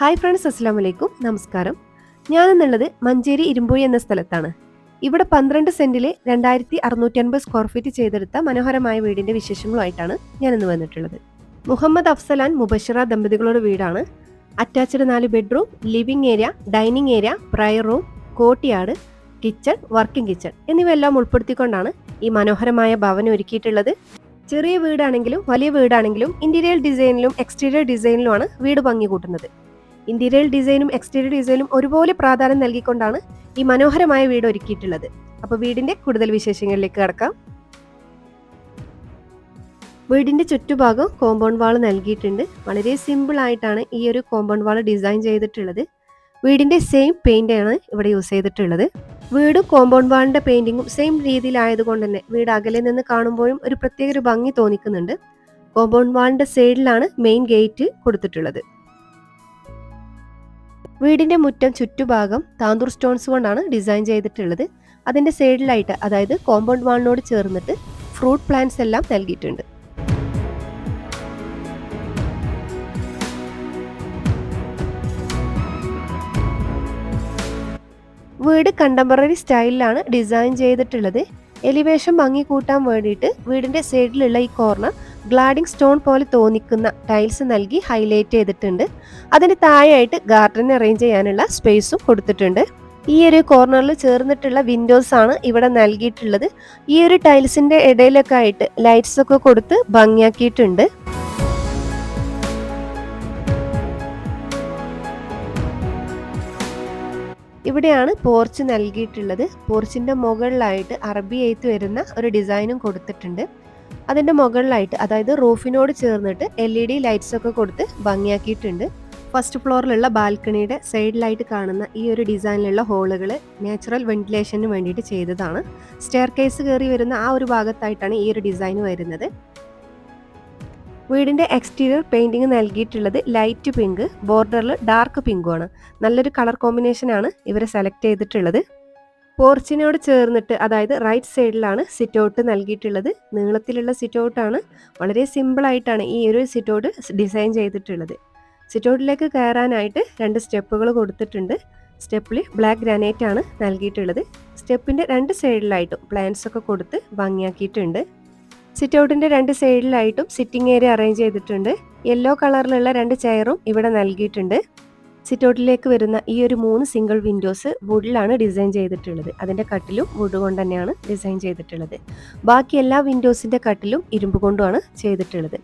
Hi friends അസ്സാം വലൈക്കും നമസ്കാരം ഞാനെന്നുള്ളത് മഞ്ചേരി ഇരുമ്പുഴി എന്ന സ്ഥലത്താണ്. ഇവിടെ പന്ത്രണ്ട് സെന്റിലെ രണ്ടായിരത്തി അറുന്നൂറ്റി അൻപത് സ്ക്വയർ ഫീറ്റ് ചെയ്തെടുത്ത മനോഹരമായ വീടിന്റെ വിശേഷങ്ങളുമായിട്ടാണ് ഞാൻ ഇന്ന് വന്നിട്ടുള്ളത്. മുഹമ്മദ് അഫ്സലാൻ മുബഷിറ ദമ്പതികളുടെ വീടാണ്. അറ്റാച്ച്ഡ് നാല് bedroom living area dining area prayer room കോട്ടിയാട് kitchen working kitchen എന്നിവയെല്ലാം ഉൾപ്പെടുത്തിക്കൊണ്ടാണ് ഈ മനോഹരമായ ഭവനം ഒരുക്കിയിട്ടുള്ളത്. ചെറിയ വീടാണെങ്കിലും വലിയ വീടാണെങ്കിലും ഇന്റീരിയർ ഡിസൈനിലും എക്സ്റ്റീരിയർ ഡിസൈനിലുമാണ് വീട് ഭംഗി കൂട്ടുന്നത്. ഇന്റീരിയർ ഡിസൈനും എക്സ്റ്റീരിയർ ഡിസൈനും ഒരുപോലെ പ്രാധാന്യം നൽകിക്കൊണ്ടാണ് ഈ മനോഹരമായ വീട് ഒരുക്കിയിട്ടുള്ളത്. അപ്പോൾ വീടിന്റെ കൂടുതൽ വിശേഷങ്ങളിലേക്ക് കടക്കാം. വീടിന്റെ ചുറ്റുഭാഗം കോമ്പൗണ്ട് വാൾ നൽകിയിട്ടുണ്ട്. വളരെ സിമ്പിൾ ആയിട്ടാണ് ഈ ഒരു കോമ്പൗണ്ട് വാൾ ഡിസൈൻ ചെയ്തിട്ടുള്ളത്. വീടിന്റെ സെയിം പെയിന്റ് ആണ് ഇവിടെ യൂസ് ചെയ്തിട്ടുള്ളത്. വീടും കോമ്പൗണ്ട് വാളിന്റെ പെയിന്റിങ്ങും സെയിം രീതിയിലായതുകൊണ്ട് തന്നെ വീട് അകലെ നിന്ന് കാണുമ്പോഴും ഒരു പ്രത്യേക ഒരു ഭംഗി തോന്നിക്കുന്നുണ്ട്. കോമ്പൗണ്ട് വാളിന്റെ സൈഡിലാണ് മെയിൻ ഗേറ്റ് കൊടുത്തിട്ടുള്ളത്. വീടിന്റെ മുറ്റം ചുറ്റുഭാഗം താന്തൂർ സ്റ്റോൺസ് കൊണ്ടാണ് ഡിസൈൻ ചെയ്തിട്ടുള്ളത്. അതിന്റെ സൈഡിലായിട്ട് അതായത് കോമ്പൗണ്ട് വാളിനോട് ചേർന്നിട്ട് ഫ്രൂട്ട് പ്ലാന്റ്സ് എല്ലാം നൽകിയിട്ടുണ്ട്. വീട് കണ്ടംപററി സ്റ്റൈലിലാണ് ഡിസൈൻ ചെയ്തിട്ടുള്ളത്. എലിവേഷൻ ഭംഗി കൂട്ടാൻ വേണ്ടിയിട്ട് വീടിന്റെ സൈഡിലുള്ള ഈ കോർണർ ഗ്ലാഡിംഗ് സ്റ്റോൺ പോലെ തോന്നിക്കുന്ന ടൈൽസ് നൽകി ഹൈലൈറ്റ് ചെയ്തിട്ടുണ്ട്. അതിന് താഴെയായിട്ട് ഗാർഡൻ അറേഞ്ച് ചെയ്യാനുള്ള സ്പേസും കൊടുത്തിട്ടുണ്ട്. ഈ ഒരു കോർണറിൽ ചേർന്നിട്ടുള്ള വിൻഡോസ് ആണ് ഇവിടെ നൽകിയിട്ടുള്ളത്. ഈ ഒരു ടൈൽസിന്റെ ഇടയിലൊക്കെ ആയിട്ട് ലൈറ്റ്സ് ഒക്കെ കൊടുത്ത് ഭംഗിയാക്കിയിട്ടുണ്ട്. ഇവിടെയാണ് പോർച്ച് നൽകിയിട്ടുള്ളത്. പോർച്ചിന്റെ മുകളിലായിട്ട് അറബി എയ്ത്ത് വരുന്ന ഒരു ഡിസൈനും കൊടുത്തിട്ടുണ്ട്. അതിന്റെ മുകളിലായിട്ട് അതായത് റൂഫിനോട് ചേർന്നിട്ട് എൽ ഇ ഡി ലൈറ്റ്സൊക്കെ കൊടുത്ത് ഭംഗിയാക്കിയിട്ടുണ്ട്. ഫസ്റ്റ് ഫ്ലോറിലുള്ള ബാൽക്കണിയുടെ സൈഡിലായിട്ട് കാണുന്ന ഈ ഒരു ഡിസൈനിലുള്ള ഹോളുകൾ നാച്ചുറൽ വെന്റിലേഷന് വേണ്ടിയിട്ട് ചെയ്തതാണ്. സ്റ്റെയർ കേസ് കയറി വരുന്ന ആ ഒരു ഭാഗത്തായിട്ടാണ് ഈ ഒരു ഡിസൈൻ വരുന്നത്. വീടിന്റെ എക്സ്റ്റീരിയർ പെയിന്റിങ് നൽകിയിട്ടുള്ളത് ലൈറ്റ് പിങ്ക് ബോർഡറിൽ ഡാർക്ക് പിങ്കുമാണ് നല്ലൊരു കളർ കോമ്പിനേഷനാണ് ഇവരെ സെലക്ട് ചെയ്തിട്ടുള്ളത്. പോർച്ചിനോട് ചേർന്നിട്ട് അതായത് റൈറ്റ് സൈഡിലാണ് സിറ്റ് ഔട്ട് നൽകിയിട്ടുള്ളത്. നീളത്തിലുള്ള സിറ്റ് ഔട്ടാണ് വളരെ സിമ്പിളായിട്ടാണ് ഈ ഒരു സിറ്റ് ഔട്ട് ഡിസൈൻ ചെയ്തിട്ടുള്ളത്. സിറ്റ് ഔട്ടിലേക്ക് കയറാനായിട്ട് രണ്ട് സ്റ്റെപ്പുകൾ കൊടുത്തിട്ടുണ്ട്. സ്റ്റെപ്പിൽ ബ്ലാക്ക് ഗ്രാനൈറ്റ് ആണ് നൽകിയിട്ടുള്ളത്. സ്റ്റെപ്പിന്റെ രണ്ട് സൈഡിലായിട്ടും പ്ലാന്റ്സ് ഒക്കെ കൊടുത്ത് ഭംഗിയാക്കിയിട്ടുണ്ട്. സിറ്റ് ഔട്ടിന്റെ രണ്ട് സൈഡിലായിട്ടും സിറ്റിംഗ് ഏരിയ അറേഞ്ച് ചെയ്തിട്ടുണ്ട്. യെല്ലോ കളറിലുള്ള രണ്ട് ചെയറും ഇവിടെ നൽകിയിട്ടുണ്ട്. സിറ്റ് ഔട്ടിലേക്ക് വരുന്ന ഈ ഒരു മൂന്ന് സിംഗിൾ വിൻഡോസ് വുഡിലാണ് ഡിസൈൻ ചെയ്തിട്ടുള്ളത്. അതിന്റെ കട്ടിലും വുഡ് കൊണ്ട് തന്നെയാണ് ഡിസൈൻ ചെയ്തിട്ടുള്ളത്. ബാക്കി എല്ലാ വിൻഡോസിന്റെ കട്ടിലും ഇരുമ്പ് കൊണ്ടുമാണ് ചെയ്തിട്ടുള്ളത്.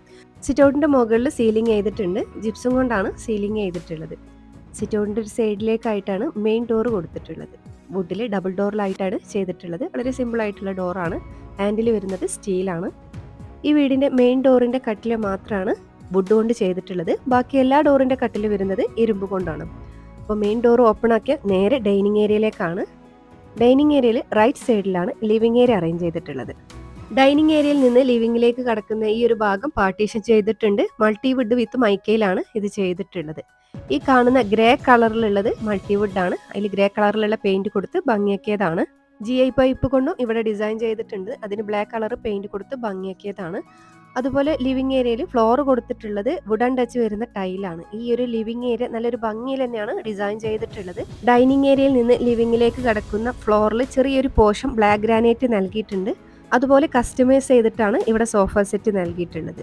സിറ്റൗട്ടിന്റെ മുകളിൽ സീലിംഗ് ചെയ്തിട്ടുണ്ട്. ജിപ്സും കൊണ്ടാണ് സീലിംഗ് ചെയ്തിട്ടുള്ളത്. സിറ്റൗട്ടിന്റെ ഒരു സൈഡിലേക്കായിട്ടാണ് മെയിൻ ഡോർ കൊടുത്തിട്ടുള്ളത്. വുഡിൽ ഡബിൾ ഡോറിലായിട്ടാണ് ചെയ്തിട്ടുള്ളത്. വളരെ സിമ്പിൾ ആയിട്ടുള്ള ഡോറാണ് ഹാൻഡിൽ വരുന്നത് സ്റ്റീലാണ് ഈ വീടിന്റെ മെയിൻ ഡോറിന്റെ കട്ടിലെ മാത്രമാണ് വുഡ് കൊണ്ട് ചെയ്തിട്ടുള്ളത്. ബാക്കി എല്ലാ ഡോറിന്റെ കട്ടിൽ വരുന്നത് ഇരുമ്പ് കൊണ്ടാണ്. അപ്പോൾ മെയിൻ ഡോർ ഓപ്പൺ ആക്കിയ നേരെ ഡൈനിങ് ഏരിയയിലേക്കാണ് ഡൈനിങ് ഏരിയയിൽ റൈറ്റ് സൈഡിലാണ് ലിവിംഗ് ഏരിയ അറേഞ്ച് ചെയ്തിട്ടുള്ളത്. ഡൈനിങ് ഏരിയയിൽ നിന്ന് ലിവിങ്ങിലേക്ക് കടക്കുന്ന ഈ ഒരു ഭാഗം പാർട്ടീഷൻ ചെയ്തിട്ടുണ്ട്. മൾട്ടി മൾട്ടിവുഡ് വിത്ത് മൈക്കയിലാണ് ഇത് ചെയ്തിട്ടുള്ളത്. ഈ കാണുന്ന ഗ്രേ കളറിലുള്ളത് മൾട്ടിവുഡ് ആണ്. അതിൽ ഗ്രേ കളറിലുള്ള പെയിന്റ് കൊടുത്ത് ഭംഗിയാക്കിയതാണ്. ജി ഐ പൈപ്പ് കൊണ്ടും ഇവിടെ ഡിസൈൻ ചെയ്തിട്ടുണ്ട്. അതിന് ബ്ലാക്ക് കളർ പെയിന്റ് കൊടുത്ത് ഭംഗിയാക്കിയതാണ്. അതുപോലെ ലിവിങ് ഏരിയയിൽ ഫ്ലോർ കൊടുത്തിട്ടുള്ളത് വുഡൻ ടച്ച് വരുന്ന ടൈലാണ് ഈ ഒരു ലിവിങ് ഏരിയ നല്ലൊരു ഭംഗിയിൽ തന്നെയാണ് ഡിസൈൻ ചെയ്തിട്ടുള്ളത്. ഡൈനിങ് ഏരിയയിൽ നിന്ന് ലിവിങ്ങിലേക്ക് കടക്കുന്ന ഫ്ലോറിൽ ചെറിയൊരു പോഷം ബ്ലാക്ക് ഗ്രാനൈറ്റ് നൽകിയിട്ടുണ്ട്. അതുപോലെ കസ്റ്റമൈസ് ചെയ്തിട്ടാണ് ഇവിടെ സോഫ സെറ്റ് നൽകിയിട്ടുള്ളത്.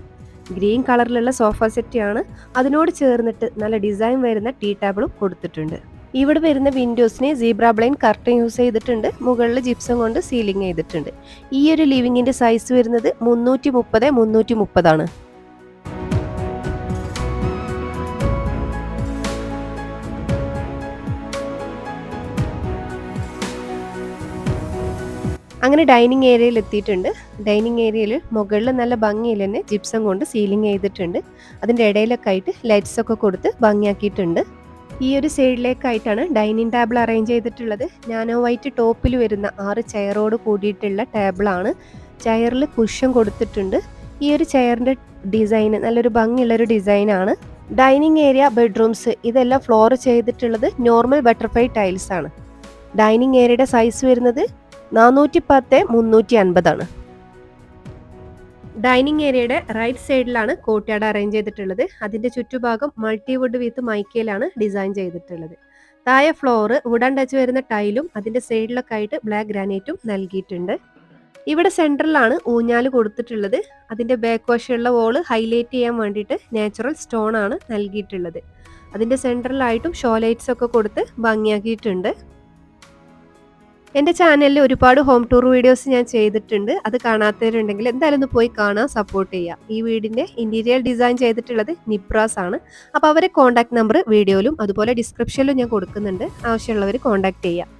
ഗ്രീൻ കളറിലുള്ള സോഫ സെറ്റാണ് അതിനോട് ചേർന്നിട്ട് നല്ല ഡിസൈൻ വരുന്ന ടീ ടേബിളും കൊടുത്തിട്ടുണ്ട്. ഇവിടെ വരുന്ന വിൻഡോസിന് സീബ്ര ബ്ലൈൻ കർട്ടൻ യൂസ് ചെയ്തിട്ടുണ്ട്. മുകളിൽ ജിപ്സം കൊണ്ട് സീലിംഗ് ചെയ്തിട്ടുണ്ട്. ഈ ഒരു ലിവിങ്ങിന്റെ സൈസ് വരുന്നത് മുന്നൂറ്റി മുപ്പത് മുന്നൂറ്റി മുപ്പതാണ് അങ്ങനെ ഡൈനിങ് ഏരിയയിൽ എത്തിയിട്ടുണ്ട്. ഡൈനിങ് ഏരിയയിൽ മുകളിൽ നല്ല ഭംഗിയിൽ തന്നെ ജിപ്സം കൊണ്ട് സീലിംഗ് ചെയ്തിട്ടുണ്ട്. അതിന്റെ ഇടയിലൊക്കെ ആയിട്ട് ലൈറ്റ്സൊക്കെ കൊടുത്ത് ഭംഗിയാക്കിയിട്ടുണ്ട്. ഈ ഒരു സൈഡിലേക്കായിട്ടാണ് ഡൈനിങ് ടേബിൾ അറേഞ്ച് ചെയ്തിട്ടുള്ളത്. നാനോ വൈറ്റ് ടോപ്പിൽ വരുന്ന ആറ് ചെയറോട് കൂടിയിട്ടുള്ള ടേബിളാണ്. ചെയറിൽ കുഷൻ കൊടുത്തിട്ടുണ്ട്. ഈ ഒരു ചെയറിന്റെ ഡിസൈൻ നല്ലൊരു ഭംഗിയുള്ളൊരു ഡിസൈനാണ്. ഡൈനിങ് ഏരിയ ബെഡ്റൂംസ് ഇതെല്ലാം ഫ്ലോർ ചെയ്തിട്ടുള്ളത് നോർമൽ ബട്ടർഫ്ലൈ ടൈൽസ് ആണ് ഡൈനിങ് ഏരിയയുടെ സൈസ് വരുന്നത് നാനൂറ്റി പത്ത് മുന്നൂറ്റി അൻപതാണ്. ഡൈനിങ് ഏരിയയുടെ റൈറ്റ് സൈഡിലാണ് കോർട്ട്യാർഡ് അറേഞ്ച് ചെയ്തിട്ടുള്ളത്. അതിന്റെ ചുറ്റുഭാഗം മൾട്ടിവുഡ് വിത്ത് മൈക്കയിലാണ് ഡിസൈൻ ചെയ്തിട്ടുള്ളത്. താഴെ ഫ്ലോർ വുഡൻ ടച്ച് വരുന്ന ടൈലും അതിന്റെ സൈഡിലൊക്കെ ആയിട്ട് ബ്ലാക്ക് ഗ്രാനൈറ്റും നൽകിയിട്ടുണ്ട്. ഇവിടെ സെന്ററിലാണ് ഊഞ്ഞാൽ കൊടുത്തിട്ടുള്ളത്. അതിന്റെ ബാക്ക് വശമുള്ള വോൾ ഹൈലൈറ്റ് ചെയ്യാൻ വേണ്ടിയിട്ട് നാച്ചുറൽ സ്റ്റോൺ ആണ് നൽകിയിട്ടുള്ളത്. അതിന്റെ സെന്ററിലായിട്ടും ഷോ ലൈറ്റ്സ് ഒക്കെ കൊടുത്ത് ഭംഗിയാക്കിയിട്ടുണ്ട്. എന്റെ ചാനലിൽ ഒരുപാട് ഹോം ടൂർ വീഡിയോസ് ഞാൻ ചെയ്തിട്ടുണ്ട്. അത് കാണാത്തവരുണ്ടെങ്കിൽ എന്തായാലും ഒന്ന് പോയി കാണാൻ സപ്പോർട്ട് ചെയ്യുക. ഈ വീടിന്റെ ഇന്റീരിയർ ഡിസൈൻ ചെയ്തിട്ടുള്ളത് നിപ്രാസ് ആണ്. അപ്പോൾ അവരെ കോൺടാക്ട് നമ്പർ വീഡിയോയിലും അതുപോലെ ഡിസ്ക്രിപ്ഷനിലും ഞാൻ കൊടുക്കുന്നുണ്ട്. ആവശ്യമുള്ളവർ കോൺടാക്ട് ചെയ്യുക.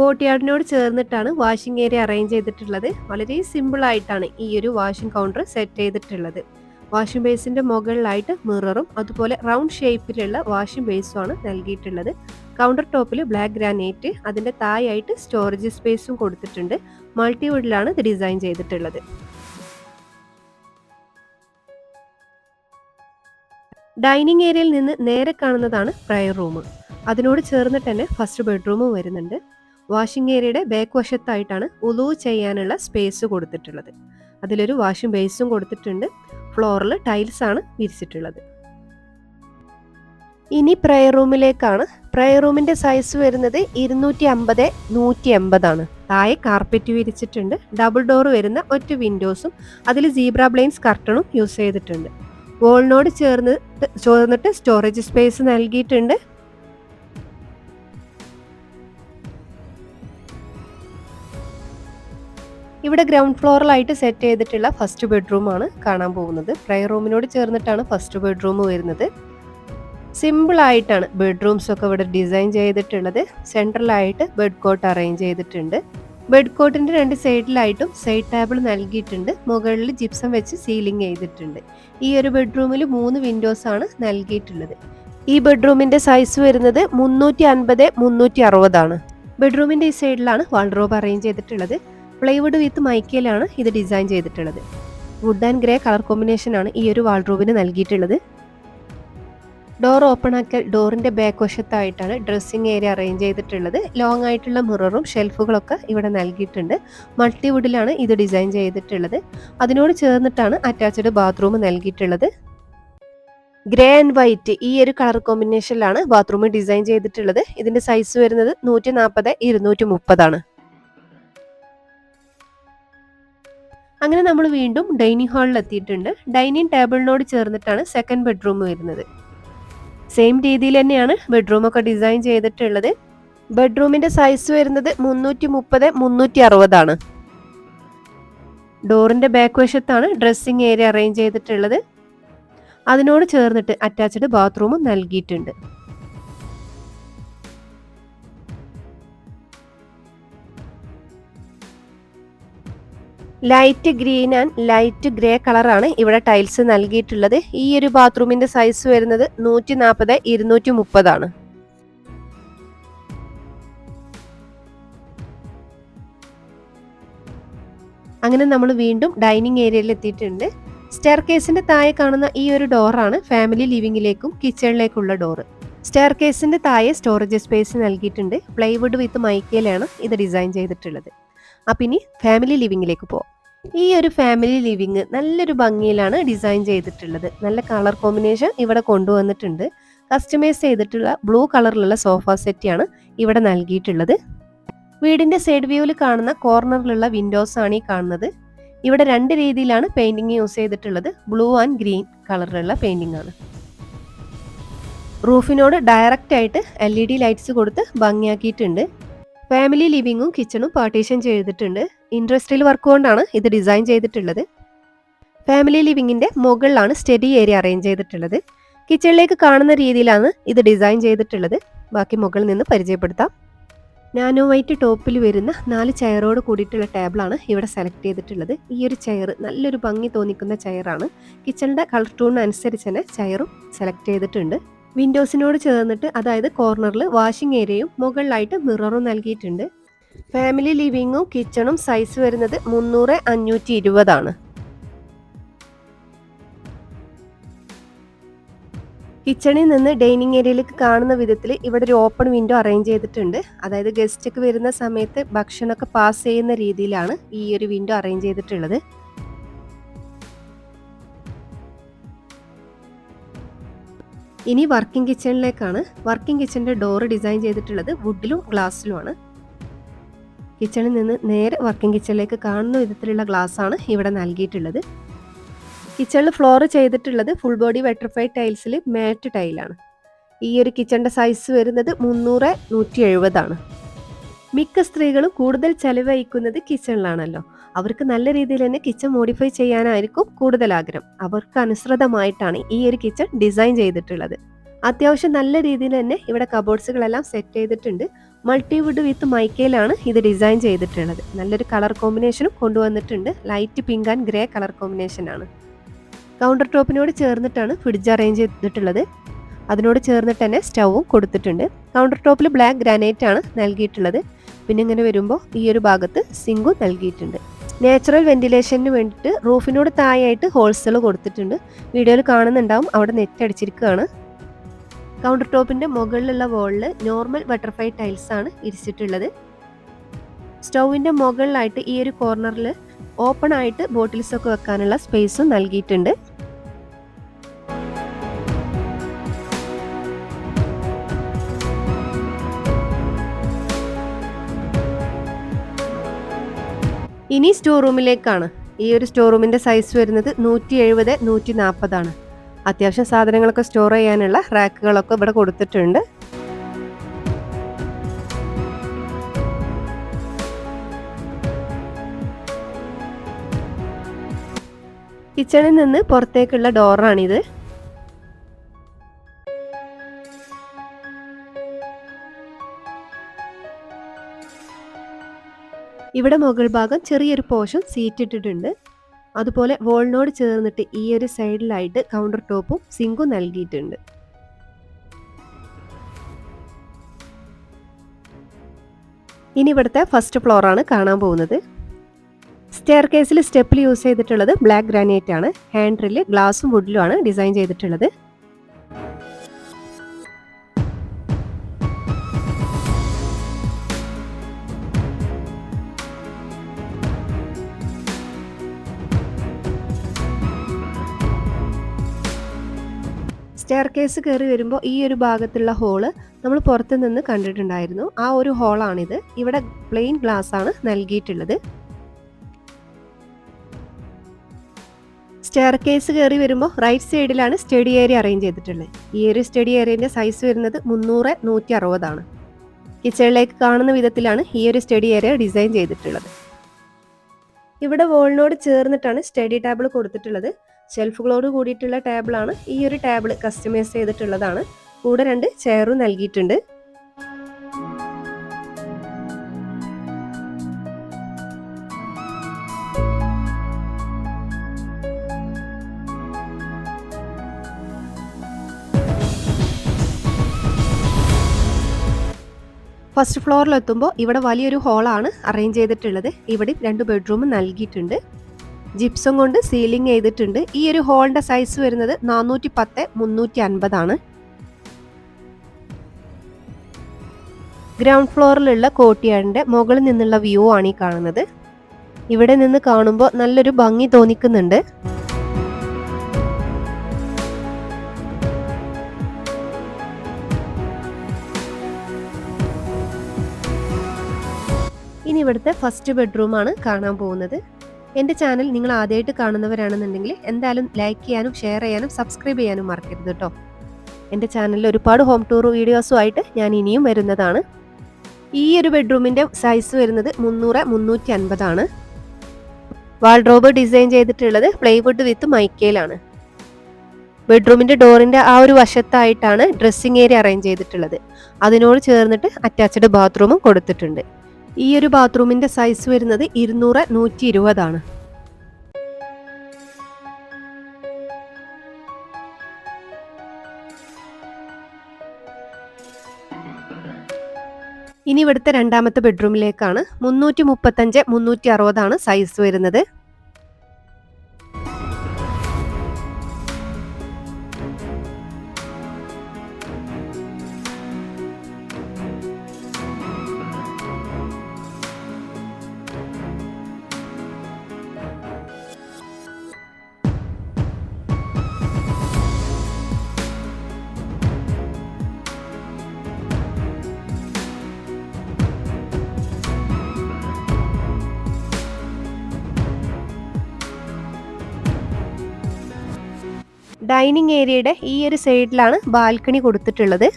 കോർട്ട്യാർഡിനോട് ചേർന്നിട്ടാണ് വാഷിംഗ് ഏരിയ അറേഞ്ച് ചെയ്തിട്ടുള്ളത്. വളരെ സിമ്പിൾ ആയിട്ടാണ് ഈ ഒരു വാഷിംഗ് കൗണ്ടർ സെറ്റ് ചെയ്തിട്ടുള്ളത്. വാഷിംഗ് ബേസിന്റെ മുകളിലായിട്ട് മിററും അതുപോലെ റൗണ്ട് ഷേപ്പിലുള്ള വാഷിംഗ് ബേസുമാണ് നൽകിയിട്ടുള്ളത്. കൗണ്ടർ ടോപ്പിൽ ബ്ലാക്ക് ഗ്രാനൈറ്റ് അതിന്റെ തായായിട്ട് സ്റ്റോറേജ് സ്പേസും കൊടുത്തിട്ടുണ്ട്. മൾട്ടിവുഡിലാണ് ഇത് ഡിസൈൻ ചെയ്തിട്ടുള്ളത്. ഡൈനിങ് ഏരിയയിൽ നിന്ന് നേരെ കാണുന്നതാണ് പ്രയർ റൂം അതിനോട് ചേർന്നിട്ട് തന്നെ ഫസ്റ്റ് ബെഡ്റൂമും വരുന്നുണ്ട്. വാഷിംഗ് ഏരിയയുടെ ബാക്ക് വശത്തായിട്ടാണ് ഉലു ചെയ്യാനുള്ള സ്പേസ് കൊടുത്തിട്ടുള്ളത്. അതിലൊരു വാഷിംഗ് ബേസും കൊടുത്തിട്ടുണ്ട്. ഫ്ലോറിൽ ടൈൽസ് ആണ് വിരിച്ചിട്ടുള്ളത്. ഇനി പ്രയർ റൂമിലേക്കാണ് പ്രയർ റൂമിന്റെ സൈസ് വരുന്നത് ഇരുന്നൂറ്റി അമ്പത് നൂറ്റി എൺപതാണ് താഴെ കാർപ്പറ്റ് വിരിച്ചിട്ടുണ്ട്. ഡബിൾ ഡോർ വരുന്ന ഒറ്റ വിൻഡോസും അതിൽ സീബ്ര ബ്ലൈൻസ് കർട്ടണും യൂസ് ചെയ്തിട്ടുണ്ട്. വോളിനോട് ചേർന്ന് ചേർന്നിട്ട് സ്റ്റോറേജ് സ്പേസ് നൽകിയിട്ടുണ്ട്. ഇവിടെ ഗ്രൗണ്ട് ഫ്ലോറിലായിട്ട് സെറ്റ് ചെയ്തിട്ടുള്ള ഫസ്റ്റ് ബെഡ്റൂമാണ് കാണാൻ പോകുന്നത്. പ്രയർ റൂമിനോട് ചേർന്നിട്ടാണ് ഫസ്റ്റ് ബെഡ്റൂം വരുന്നത്. സിമ്പിളായിട്ടാണ് ബെഡ്റൂംസ് ഒക്കെ ഇവിടെ ഡിസൈൻ ചെയ്തിട്ടുള്ളത്. സെൻട്രലായിട്ട് ബെഡ് കോട്ട് അറേഞ്ച് ചെയ്തിട്ടുണ്ട്. ബെഡ് കോട്ടിന്റെ രണ്ട് സൈഡിലായിട്ടും സൈഡ് ടേബിൾ നൽകിയിട്ടുണ്ട്. മുകളിൽ ജിപ്സം വെച്ച് സീലിംഗ് ചെയ്തിട്ടുണ്ട്. ഈ ഒരു ബെഡ്റൂമിൽ മൂന്ന് വിൻഡോസ് ആണ് നൽകിയിട്ടുള്ളത്. ഈ ബെഡ്റൂമിന്റെ സൈസ് വരുന്നത് മുന്നൂറ്റി അൻപത് മുന്നൂറ്റി അറുപതാണ് ബെഡ്റൂമിന്റെ ഈ സൈഡിലാണ് വാൾഡ്രോബ് അറേഞ്ച് ചെയ്തിട്ടുള്ളത്. പ്ലൈവുഡ് വിത്ത് മൈക്കയിലാണ് ഇത് ഡിസൈൻ ചെയ്തിട്ടുള്ളത്. Wood and grey colour combination ആണ് ഈ ഒരു വാൾഡ്രോബിന് നൽകിയിട്ടുള്ളത്. ഡോർ ഓപ്പൺ ആക്കിയാൽ ഡോറിന്റെ ബാക്ക് വശത്തായിട്ടാണ് ഡ്രസ്സിംഗ് ഏരിയ അറേഞ്ച് ചെയ്തിട്ടുള്ളത്. ലോങ് ആയിട്ടുള്ള മിററും ഷെൽഫുകളൊക്കെ ഇവിടെ നൽകിയിട്ടുണ്ട്. മൾട്ടിവുഡിലാണ് ഇത് ഡിസൈൻ ചെയ്തിട്ടുള്ളത്. അതിനോട് ചേർന്നിട്ടാണ് അറ്റാച്ച്ഡ് ബാത്റൂം നൽകിയിട്ടുള്ളത്. ഗ്രേ ആൻഡ് വൈറ്റ് ഈ ഒരു കളർ കോമ്പിനേഷനിലാണ് ബാത്റൂം ഡിസൈൻ ചെയ്തിട്ടുള്ളത്. ഇതിന്റെ സൈസ് വരുന്നത് നൂറ്റി നാൽപ്പത് ഇരുന്നൂറ്റി മുപ്പതാണ് അങ്ങനെ നമ്മൾ വീണ്ടും ഡൈനിങ് ഹാളിൽ എത്തിയിട്ടുണ്ട്. ഡൈനിങ് ടേബിളിനോട് ചേർന്നിട്ടാണ് സെക്കൻഡ് ബെഡ്റൂം വരുന്നത്. സെയിം രീതിയിൽ തന്നെയാണ് ബെഡ്റൂം ഒക്കെ ഡിസൈൻ ചെയ്തിട്ടുള്ളത്. ബെഡ്റൂമിന്റെ സൈസ് വരുന്നത് മുന്നൂറ്റി മുപ്പത് മുന്നൂറ്റി അറുപതാണ് ഡോറിന്റെ ബാക്ക് വശത്താണ് ഡ്രസ്സിങ് ഏരിയ അറേഞ്ച് ചെയ്തിട്ടുള്ളത്. അതിനോട് ചേർന്നിട്ട് അറ്റാച്ച്ഡ് ബാത്റൂമും നൽകിയിട്ടുണ്ട്. Light green and light grey കളറാണ് ഇവിടെ ടൈൽസ് നൽകിയിട്ടുള്ളത്. ഈ ഒരു ബാത്റൂമിന്റെ സൈസ് വരുന്നത് നൂറ്റി നാൽപ്പത് ഇരുന്നൂറ്റി മുപ്പതാണ് അങ്ങനെ നമ്മൾ വീണ്ടും ഡൈനിങ് ഏരിയയിൽ എത്തിയിട്ടുണ്ട്. സ്റ്റെയർ കേസിന്റെ താഴെ കാണുന്ന ഈ ഒരു ഡോറാണ് ഫാമിലി ലിവിംഗിലേക്കും കിച്ചണിലേക്കുള്ള ഡോറ് സ്റ്റെയർ കേസിന്റെ താഴെ സ്റ്റോറേജ് സ്പേസ് നൽകിയിട്ടുണ്ട്. പ്ലൈവുഡ് വിത്ത് മൈക്കയിലാണ് ഇത് ഡിസൈൻ ചെയ്തിട്ടുള്ളത്. അപ്പം ഇനി ഫാമിലി ലിവിങ്ങിലേക്ക് പോവാം. ഈ ഒരു ഫാമിലി ലിവിങ് നല്ലൊരു ഭംഗിയിലാണ് ഡിസൈൻ ചെയ്തിട്ടുള്ളത്. നല്ല കളർ കോമ്പിനേഷൻ ഇവിടെ കൊണ്ടുവന്നിട്ടുണ്ട്. കസ്റ്റമൈസ് ചെയ്തിട്ടുള്ള ബ്ലൂ കളറിലുള്ള സോഫ സെറ്റാണ് ഇവിടെ നൽകിയിട്ടുള്ളത്. വീടിന്റെ സൈഡ് വ്യൂവിൽ കാണുന്ന കോർണറിലുള്ള വിൻഡോസ് ആണ് ഈ കാണുന്നത്. ഇവിടെ രണ്ട് രീതിയിലാണ് പെയിന്റിങ് യൂസ് ചെയ്തിട്ടുള്ളത്. ബ്ലൂ ആൻഡ് ഗ്രീൻ കളറിലുള്ള പെയിന്റിംഗ് ആണ്. റൂഫിനോട് ഡയറക്റ്റ് ആയിട്ട് എൽ ഇ ഡി ലൈറ്റ്സ് കൊടുത്ത് ഭംഗിയാക്കിയിട്ടുണ്ട്. ഫാമിലി ലിവിങ്ങും കിച്ചണും പാർട്ടീഷൻ ചെയ്തിട്ടുണ്ട്. ഇൻഡസ്ട്രിയൽ വർക്ക് കൊണ്ടാണ് ഇത് ഡിസൈൻ ചെയ്തിട്ടുള്ളത്. ഫാമിലി ലിവിങ്ങിന്റെ മുകളിലാണ് സ്റ്റഡി ഏരിയ അറേഞ്ച് ചെയ്തിട്ടുള്ളത്. കിച്ചണിലേക്ക് കാണുന്ന രീതിയിലാണ് ഇത് ഡിസൈൻ ചെയ്തിട്ടുള്ളത്. ബാക്കി മുകളിൽ നിന്ന് പരിചയപ്പെടുത്താം. നാനോ വൈറ്റ് ടോപ്പിൽ വരുന്ന നാല് ചെയറോട് കൂടിയിട്ടുള്ള ടേബിളാണ് ഇവിടെ സെലക്ട് ചെയ്തിട്ടുള്ളത്. ഈ ഒരു ചെയർ നല്ലൊരു ഭംഗി തോന്നിക്കുന്ന ചെയറാണ്. കിച്ചണിന്റെ കളർ ടൂണിനനുസരിച്ച് തന്നെ ചെയറും സെലക്ട് ചെയ്തിട്ടുണ്ട്. വിൻഡോസിനോട് ചേർന്നിട്ട് അതായത് കോർണറിൽ വാഷിംഗ് ഏരിയയും മുകളിലായിട്ട് മിററും നൽകിയിട്ടുണ്ട്. ഫാമിലി ലിവിങ്ങും കിച്ചണും സൈസ് വരുന്നത് മുന്നൂറ് അഞ്ഞൂറ്റി ഇരുപതാണ്. കിച്ചണിൽ നിന്ന് ഡൈനിങ് ഏരിയയിലേക്ക് കാണുന്ന വിധത്തിൽ ഇവിടെ ഒരു ഓപ്പൺ വിൻഡോ അറേഞ്ച് ചെയ്തിട്ടുണ്ട്. അതായത് ഗസ്റ്റ് ഒക്കെ വരുന്ന സമയത്ത് ഭക്ഷണമൊക്കെ പാസ് ചെയ്യുന്ന രീതിയിലാണ് ഈ ഒരു വിൻഡോ അറേഞ്ച് ചെയ്തിട്ടുള്ളത്. ഇനി വർക്കിംഗ് കിച്ചണിലേക്കാണ്. വർക്കിംഗ് കിച്ചന്റെ ഡോർ ഡിസൈൻ ചെയ്തിട്ടുള്ളത് വുഡിലും ഗ്ലാസ്സിലുമാണ്. കിച്ചണിൽ നിന്ന് നേരെ വർക്കിംഗ് കിച്ചണിലേക്ക് കാണുന്ന വിധത്തിലുള്ള ഗ്ലാസ് ആണ് ഇവിടെ നൽകിയിട്ടുള്ളത്. കിച്ചണിൽ ഫ്ലോർ ചെയ്തിട്ടുള്ളത് ഫുൾ ബോഡി വെട്രിഫൈഡ് ടൈൽസിൽ മാറ്റ് ടൈലാണ്. ഈ ഒരു കിച്ചണിന്റെ സൈസ് വരുന്നത് മുന്നൂറ് നൂറ്റി എഴുപതാണ്. മിക്ക സ്ത്രീകളും കൂടുതൽ ചെലവഴിക്കുന്നത് കിച്ചണിലാണല്ലോ. അവർക്ക് നല്ല രീതിയിൽ തന്നെ കിച്ചൺ മോഡിഫൈ ചെയ്യാനായിരിക്കും കൂടുതൽ ആഗ്രഹം. അവർക്ക് അനുസൃതമായിട്ടാണ് ഈ ഒരു കിച്ചൺ ഡിസൈൻ ചെയ്തിട്ടുള്ളത്. അത്യാവശ്യം നല്ല രീതിയിൽ തന്നെ ഇവിടെ കബോർഡ്സുകളെല്ലാം സെറ്റ് ചെയ്തിട്ടുണ്ട്. മൾട്ടിവുഡ് വിത്ത് മൈക്കയിലാണ് ഇത് ഡിസൈൻ ചെയ്തിട്ടുള്ളത്. നല്ലൊരു കളർ കോമ്പിനേഷനും കൊണ്ടുവന്നിട്ടുണ്ട്. Light pink and grey colour combination ആണ്. കൗണ്ടർ ടോപ്പിനോട് ചേർന്നിട്ടാണ് ഫ്രിഡ്ജ് അറേഞ്ച് ചെയ്തിട്ടുള്ളത്. അതിനോട് ചേർന്നിട്ട് തന്നെ സ്റ്റൗവും കൊടുത്തിട്ടുണ്ട്. കൗണ്ടർ ടോപ്പിൽ ബ്ലാക്ക് ഗ്രാനൈറ്റ് ആണ് നൽകിയിട്ടുള്ളത്. പിന്നെ ഇങ്ങനെ വരുമ്പോൾ ഈ ഒരു ഭാഗത്ത് സിങ്കും നൽകിയിട്ടുണ്ട്. നാച്ചുറൽ വെന്റിലേഷന് വേണ്ടിയിട്ട് റൂഫിനോട് താഴെയായിട്ട് ഹോൾസെയിൽ കൊടുത്തിട്ടുണ്ട്. വീഡിയോയിൽ കാണുന്നുണ്ടാവും. അവിടെ നെറ്റ് അടിച്ചിരിക്കുകയാണ്. കൗണ്ടർ ടോപ്പിന്റെ മുകളിലുള്ള വോളിൽ നോർമൽ ബട്ടർഫ്ലൈ ടൈൽസ് ആണ് ഇരിച്ചിട്ടുള്ളത്. സ്റ്റൗവിന്റെ മുകളിലായിട്ട് ഈ ഒരു കോർണറിൽ ഓപ്പൺ ആയിട്ട് ബോട്ടിൽസ് ഒക്കെ വെക്കാനുള്ള സ്പേസും നൽകിയിട്ടുണ്ട്. ഇനി സ്റ്റോർ റൂമിലേക്കാണ് ഈ ഒരു സ്റ്റോർ റൂമിന്റെ സൈസ് വരുന്നത് നൂറ്റി എഴുപത് നൂറ്റി നാൽപ്പതാണ് അത്യാവശ്യം സാധനങ്ങളൊക്കെ സ്റ്റോർ ചെയ്യാനുള്ള റാക്കുകളൊക്കെ ഇവിടെ കൊടുത്തിട്ടുണ്ട്. കിച്ചണിൽ നിന്ന് പുറത്തേക്കുള്ള ഡോറാണിത് ഇവിടെ മുകൾ ഭാഗം ചെറിയൊരു പോർഷൻ സീറ്റ് ഇട്ടിട്ടുണ്ട്. അതുപോലെ വോളിനോട് ചേർന്നിട്ട് ഈ ഒരു സൈഡിലായിട്ട് കൗണ്ടർ ടോപ്പും സിങ്കും നൽകിയിട്ടുണ്ട്. ഇനി ഇവിടുത്തെ ഫസ്റ്റ് ഫ്ലോറാണ് കാണാൻ പോകുന്നത്. സ്റ്റെയർ കേസിൽ സ്റ്റെപ്പിൽ യൂസ് ചെയ്തിട്ടുള്ളത് ബ്ലാക്ക് ഗ്രാനൈറ്റ് ആണ്. ഹാൻഡിൽ ഗ്ലാസും വുഡിലും ആണ് ഡിസൈൻ ചെയ്തിട്ടുള്ളത്. സ്റ്റെയർ കേസ് കയറി വരുമ്പോൾ ഈ ഒരു ഭാഗത്തുള്ള ഹോൾ നമ്മൾ പുറത്ത് നിന്ന് കണ്ടിട്ടുണ്ടായിരുന്നു. ആ ഒരു ഹോളാണിത് ഇവിടെ പ്ലെയിൻ ഗ്ലാസ് ആണ് നൽകിയിട്ടുള്ളത്. സ്റ്റെയർ കേസ് കയറി വരുമ്പോൾ റൈറ്റ് സൈഡിലാണ് സ്റ്റഡി ഏരിയ അറേഞ്ച് ചെയ്തിട്ടുള്ളത് ഈ ഒരു സ്റ്റഡി ഏരിയന്റെ സൈസ് വരുന്നത് മുന്നൂറ് നൂറ്റി അറുപതാണ് കിച്ചണിലേക്ക് കാണുന്ന വിധത്തിലാണ് ഈ ഒരു സ്റ്റഡി ഏരിയ ഡിസൈൻ ചെയ്തിട്ടുള്ളത്. ഇവിടെ വോളിനോട് ചേർന്നിട്ടാണ് സ്റ്റഡി ടേബിൾ കൊടുത്തിട്ടുള്ളത്. ഷെൽഫുകളോട് കൂടിയിട്ടുള്ള ടേബിളാണ്. ഈ ഒരു ടേബിൾ കസ്റ്റമൈസ് ചെയ്തിട്ടുള്ളതാണ്. കൂടെ രണ്ട് ചെയറും നൽകിയിട്ടുണ്ട്. ഫസ്റ്റ് ഫ്ലോറിലെത്തുമ്പോൾ ഇവിടെ വലിയൊരു ഹോളാണ് അറേഞ്ച് ചെയ്തിട്ടുള്ളത്. ഇവിടെ രണ്ട് ബെഡ്റൂം നൽകിയിട്ടുണ്ട്. ജിപ്സം കൊണ്ട് സീലിംഗ് ചെയ്തിട്ടുണ്ട്. ഈ ഒരു ഹോളിന്റെ സൈസ് വരുന്നത് നാനൂറ്റി പത്ത് മുന്നൂറ്റി അൻപതാണ് ഗ്രൗണ്ട് ഫ്ലോറിലുള്ള കോട്ടിയാടിന്റെ മുകളിൽ നിന്നുള്ള വ്യൂ ആണ് ഈ കാണുന്നത്. ഇവിടെ നിന്ന് കാണുമ്പോൾ നല്ലൊരു ഭംഗി തോന്നിക്കുന്നുണ്ട്. ഇനി ഇവിടുത്തെ ഫസ്റ്റ് ബെഡ്റൂമാണ് കാണാൻ പോകുന്നത്. എന്റെ ചാനൽ നിങ്ങൾ ആദ്യമായിട്ട് കാണുന്നവരാണെന്നുണ്ടെങ്കിൽ എന്തായാലും ലൈക്ക് ചെയ്യാനും ഷെയർ ചെയ്യാനും സബ്സ്ക്രൈബ് ചെയ്യാനും മറക്കരുത് കേട്ടോ. എന്റെ ചാനലിൽ ഒരുപാട് ഹോം ടൂർ വീഡിയോസുമായിട്ട് ഞാൻ ഇനിയും വരുന്നതാണ്. ഈ ഒരു ബെഡ്റൂമിന്റെ സൈസ് വരുന്നത് മുന്നൂറ് മുന്നൂറ്റി അൻപതാണ് വാൾഡ്രോബ് ഡിസൈൻ ചെയ്തിട്ടുള്ളത് പ്ലൈവുഡ് വിത്ത് മൈക്കയിലാണ് ബെഡ്റൂമിന്റെ ഡോറിന്റെ ആ ഒരു വശത്തായിട്ടാണ് ഡ്രസ്സിംഗ് ഏരിയ അറേഞ്ച് ചെയ്തിട്ടുള്ളത്. അതിനോട് ചേർന്നിട്ട് അറ്റാച്ച്ഡ് ബാത്റൂമും കൊടുത്തിട്ടുണ്ട്. ഈ ഒരു ബാത്റൂമിന്റെ സൈസ് വരുന്നത് ഇരുന്നൂറ് നൂറ്റി ഇരുപതാണ് ഇനി ഇവിടുത്തെ രണ്ടാമത്തെ ബെഡ്റൂമിലേക്കാണ് മുന്നൂറ്റി മുപ്പത്തഞ്ച് മുന്നൂറ്റി അറുപതാണ് സൈസ് വരുന്നത്. ഡൈനിങ് ഏരിയയുടെ ഈ ഒരു സൈഡിലാണ് ബാൽക്കണി കൊടുത്തിട്ടുള്ളത്.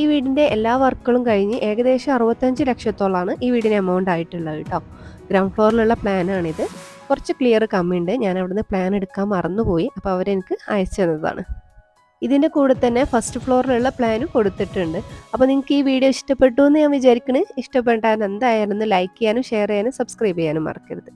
ഈ വീടിന്റെ എല്ലാ വർക്കുകളും കഴിഞ്ഞ് ഏകദേശം അറുപത്തഞ്ച് ലക്ഷത്തോളമാണ് ഈ വീടിന് എമൗണ്ട് ആയിട്ടുള്ളത് കേട്ടോ. ഗ്രൗണ്ട് ഫ്ലോറിലുള്ള പ്ലാനാണിത് കുറച്ച് ക്ലിയർ കമ്മിയുണ്ട്. ഞാൻ അവിടുന്ന് പ്ലാൻ എടുക്കാൻ മറന്നുപോയി. അപ്പോൾ അവരെനിക്ക് അയച്ചു തന്നതാണ്. ഇതിന്റെ കൂടെ തന്നെ ഫസ്റ്റ് ഫ്ലോറിലുള്ള പ്ലാനും കൊടുത്തിട്ടുണ്ട്. അപ്പോൾ നിങ്ങൾക്ക് ഈ വീഡിയോ ഇഷ്ടപ്പെട്ടു എന്ന് ഞാൻ വിചാരിക്കണേ. ഇഷ്ടപ്പെട്ടാൽ എന്തായാലും ലൈക്ക് ചെയ്യാനും ഷെയർ ചെയ്യാനും സബ്സ്ക്രൈബ് ചെയ്യാനും മറക്കരുത്.